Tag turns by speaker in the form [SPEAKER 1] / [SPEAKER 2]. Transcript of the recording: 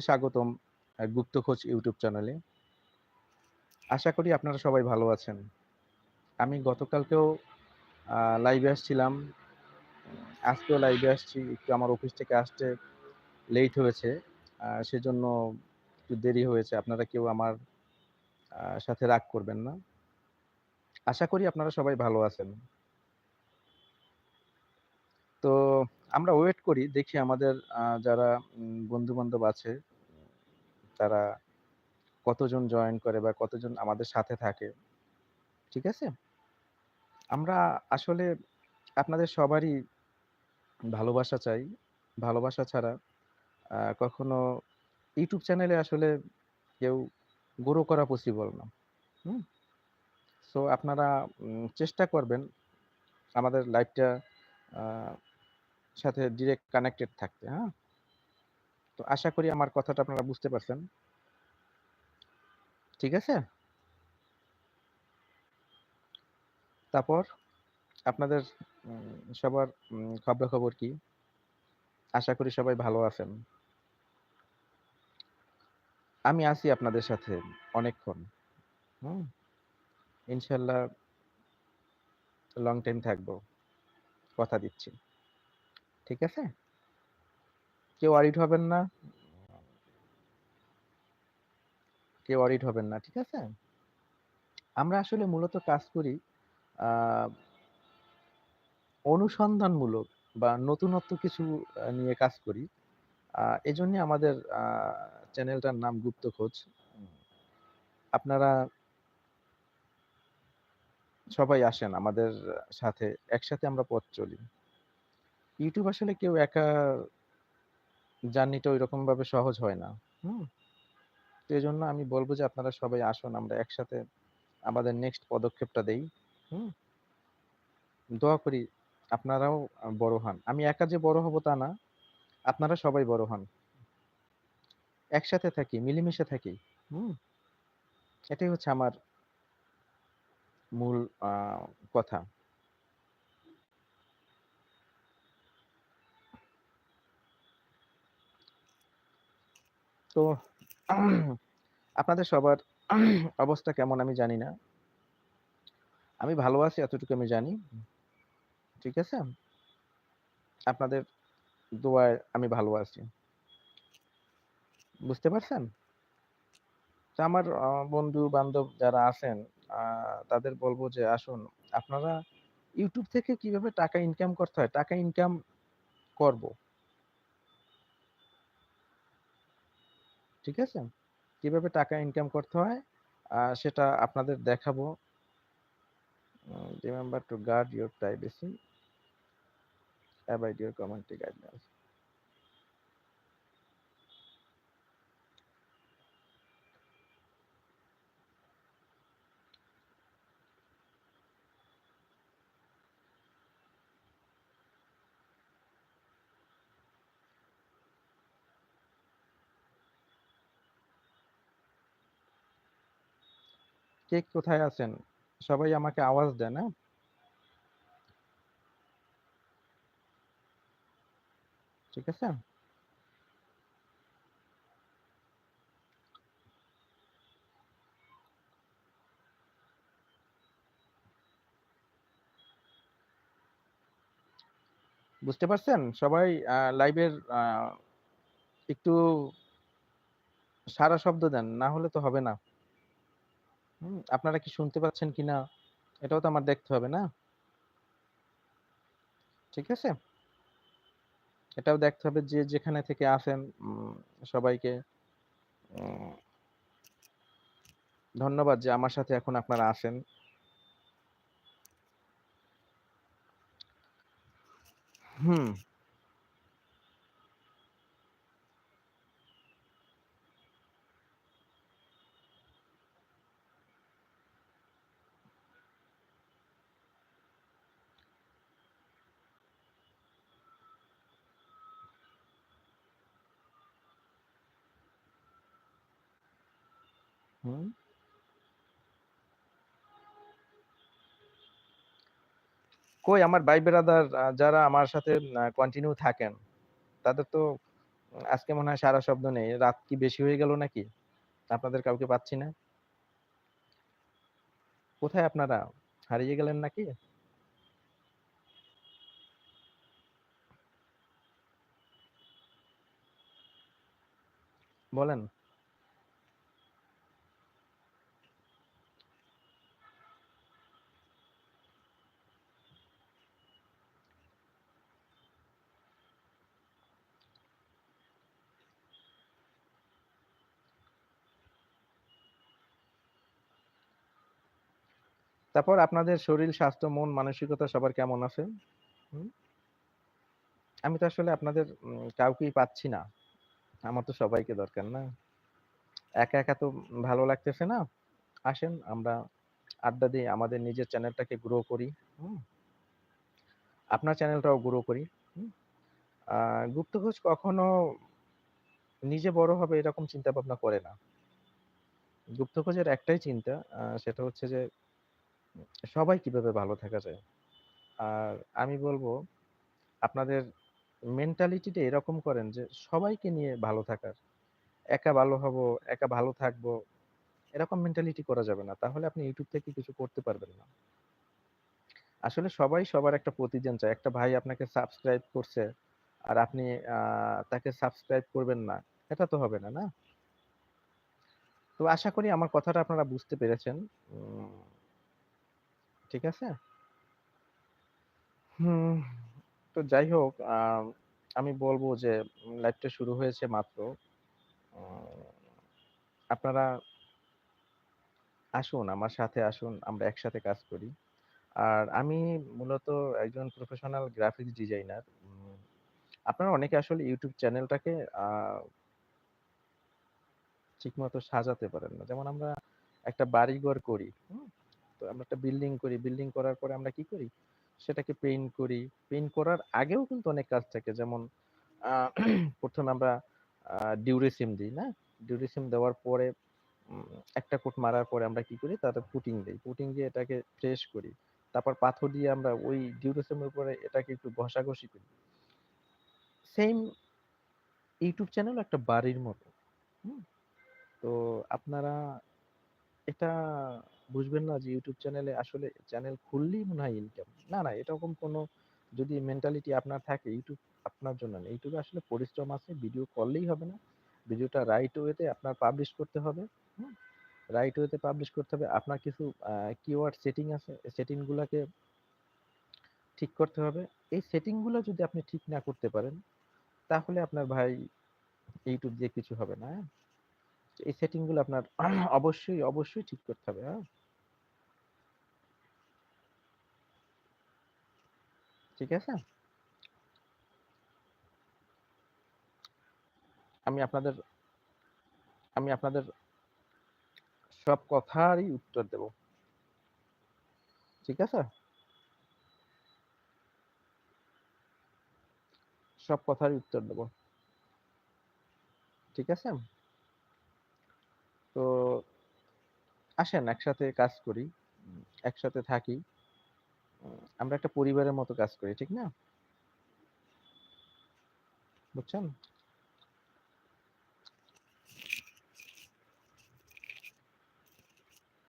[SPEAKER 1] স্বাগতম গুপ্ত খোঁজ ইউটিউব চ্যানেলে। আশা করি আপনারা সবাই ভালো আছেন। আমি গতকালকেও লাইভে আসছিলাম। আজকেও লাইভে আসছি। একটু আমার অফিস থেকে আসতে লেট হয়েছে। সেজন্য একটু দেরি হয়েছে। আপনারা কেউ আমার সাথে রাগ করবেন না। আশা করি আপনারা সবাই ভালো আছেন। তো আমরা ওয়েট করি, দেখি আমাদের যারা, উম, বন্ধু-বান্ধব আছে তারা কতজন জয়েন করে বা কতজন আমাদের সাথে থাকে। ঠিক আছে? আমরা আসলে আপনাদের সবারই ভালোবাসা চাই। ভালোবাসা ছাড়া কখনো ইউটিউব চ্যানেলে আসলে কেউ গ্রো করা পসিবল না। হুম? সো আপনারা চেষ্টা করবেন আমাদের লাইভটা সাথে ডিরেক্ট কানেক্টেড থাকতে, হ্যাঁ? তো আশা করি আমার কথাটা আপনারা বুঝতে পারছেন। ঠিক আছে? তারপর আপনাদের সবার, উম, খবরাখবর কি? আশা করি সবাই ভালো আছেন। আমি আছি আপনাদের সাথে অনেকক্ষণ। হুম? ইনশাআল্লাহ লং টাইম থাকব। কথা দিচ্ছি। ঠিক আছে? কেউ ওয়ারিড হবেন না। কেউ ওয়ারিড হবেন না। ঠিক আছে? আমরা আসলে মূলত কাজ করি অনুসন্ধানমূলক বা নতুনত্ব কিছু নিয়ে কাজ করি। এজন্যে আমাদের চ্যানেলটার নাম গুপ্ত খোঁজ। আপনারা সবাই আসেন আমাদের সাথে। একসাথে আমরা পথ চলি। ইউটিউব আসলে কেউ একা জার্নিটা ঐরকমভাবে সহজ হয় না। হুম? তো জন্য আমি বলব যে আপনারা সবাই আসুন আমরা একসাথে আমাদের নেক্সট পদক্ষেপটা দেই। হুম? দোয়া করি আপনারাও বড় হন। আমি একা যে বড় হব তা না। আপনারা সবাই বড় হন। একসাথে থাকি, মিলেমিশে থাকি। হুম? এটাই হচ্ছে আমার মূল কথা। তো আপনাদের সবার অবস্থা কেমন আমি জানি না। আমি ভালো আছি এতটুকু আমি জানি। ঠিক আছে? আপনাদের দোয়ায় আমি ভালো আছি। বুঝতে পারছেন? তো আমার বন্ধু-বান্ধব যারা আছেন তাদের বলব যে আসুন আপনারা ইউটিউব থেকে কীভাবে টাকা ইনকাম করতে হয়, টাকা ইনকাম করব। ঠিক আছে? কীভাবে টাকা ইনকাম করতে হয় সেটা আপনাদের দেখাবো। Remember to guard your privacy. Avoid your community guidelines. কে কোথায় আছেন? সবাই আমাকে আওয়াজ দেন, হ্যাঁ? ঠিক আছে? বুঝতে পারছেন? সবাই লাইভের একটু সারা শব্দ দেন। না হলে তো হবে না। হুম? আপনারা কি শুনতে পাচ্ছেন কিনা এটাও তো আমার দেখতে হবে না? ঠিক আছে? এটাও দেখতে হবে যে যেখানে থেকে আসেন সবাইকে ধন্যবাদ যে আমার সাথে এখন আপনারা আসেন হুম। কই আমার ভাই ব্রাদার যারা আমার সাথে কন্টিনিউ থাকেন, তাদের তো আজকে মনে হয় সারা শব্দ নেই। রাত কি বেশি হয়ে গেল নাকি? আপনাদের কাউকে পাচ্ছি না। কোথায় আপনারা? হারিয়ে গেলেন নাকি? বলেন। তারপর আপনাদের শরীর, স্বাস্থ্য, মন, মানসিকতা সবার কেমন আছে? আমি তো আসলে আপনাদের কাউকেই পাচ্ছি না। আমার তো সবাইকে দরকার না? একা, একা তো ভালো লাগতেছে না। আসেন আমরা আড্ডা দেই, আমাদের নিজের চ্যানেলটাকে গ্রো করি। আপনার চ্যানেলটাও গ্রো করি। গুপ্তখোঁজ কখনো নিজে বড় হবে এরকম চিন্তা ভাবনা করে না। গুপ্তখোঁজের একটাই চিন্তা সেটা হচ্ছে যে সবাই কীভাবে ভালো থাকা যায়। আর আমি বলব আপনাদের মেন্টালিটিটা এরকম করেন যে সবাইকে নিয়ে ভালো থাকার। একা ভালো হব, একা ভালো থাকব। এরকম মেন্টালিটি করা যাবে না। তাহলে আপনি ইউটিউব থেকে কিছু করতে পারবেন না। আসলে সবাই সবার একটা প্রতিদান চায়। একটা ভাই আপনাকে সাবস্ক্রাইব করছে, আর আপনি তাকে সাবস্ক্রাইব করবেন না। এটা তো হবে না, না? তো আশা করি আমার কথাটা আপনারা বুঝতে পেরেছেন। ঠিক আছে? হুম, তো যাই হোক আমি বলব যে উম লাইভটা শুরু হয়েছে মাত্র। আপনারা আসুন, আমার সাথে আসুন, আমরা একসাথে কাজ করি। আর আমি মূলত একজন প্রফেশনাল গ্রাফিক্স ডিজাইনার। আপনারা অনেকে আসলে YouTube চ্যানেলটাকে ঠিকমতো সাজাতে পারেন না। যেমন আমরা একটা বাড়িঘর করি? তো আমরা একটা বিল্ডিং করি। বিল্ডিং করার পরে আমরা কি করি? সেটাকে পেইন্ট করি। পেইন্ট করার আগেও কিন্তু অনেক কাজ থাকে। যেমন আ ১ম এ আমরা ডিউরেসিম দিই, না? ডিউরেসিম দেওয়ার পরে একটা কোট মারার পরে আমরা কি করি? তাতে পুটিং দেই। পুটিং দিয়ে এটাকে ফ্রেশ করি। তারপর পাথর দিয়ে আমরা ওই ডিউরেসিমের উপরে এটাকে একটু ঘষাঘষি করি। সেম ইউটিউব চ্যানেল একটা বাড়ির মতো। তো আপনারা এটা বুঝবেন না যে YouTube চ্যানেলে আসলে চ্যানেল খুললেই মনে হয় ইনকাম। না, না এরকম কোনো যদি মেন্টালিটি আপনার থাকে YouTube আপনার জন্য না। এ আসলে পরিশ্রম আছে। ভিডিও করলেই হবে না। ভিডিওটা রাইট ওয়েতে আপনার পাবলিশ করতে হবে। রাইট ওয়েতে পাবলিশ করতে হবে। আপনার কিছু কিওয়ার্ড সেটিং আছে। এই সেটিং গুলাকে ঠিক করতে হবে। এই সেটিংগুলা যদি আপনি ঠিক না করতে পারেন, তাহলে আপনার ভাই YouTube দিয়ে কিছু হবে না, হ্যাঁ? এই সেটিংগুলো আপনার অবশ্যই, অবশ্যই ঠিক করতে হবে, হ্যাঁ? ঠিক আছে? আমি আপনাদের আমি আপনাদের সব কথারই উত্তর দেব। ঠিক আছে? সব কথারই উত্তর দেব। ঠিক আছে? তো আসেন, একসাথে কাজ করি। একসাথে থাকি। আমরা একটা পরিবারের মতো কাজ করি, ঠিক না? বুঝছেন?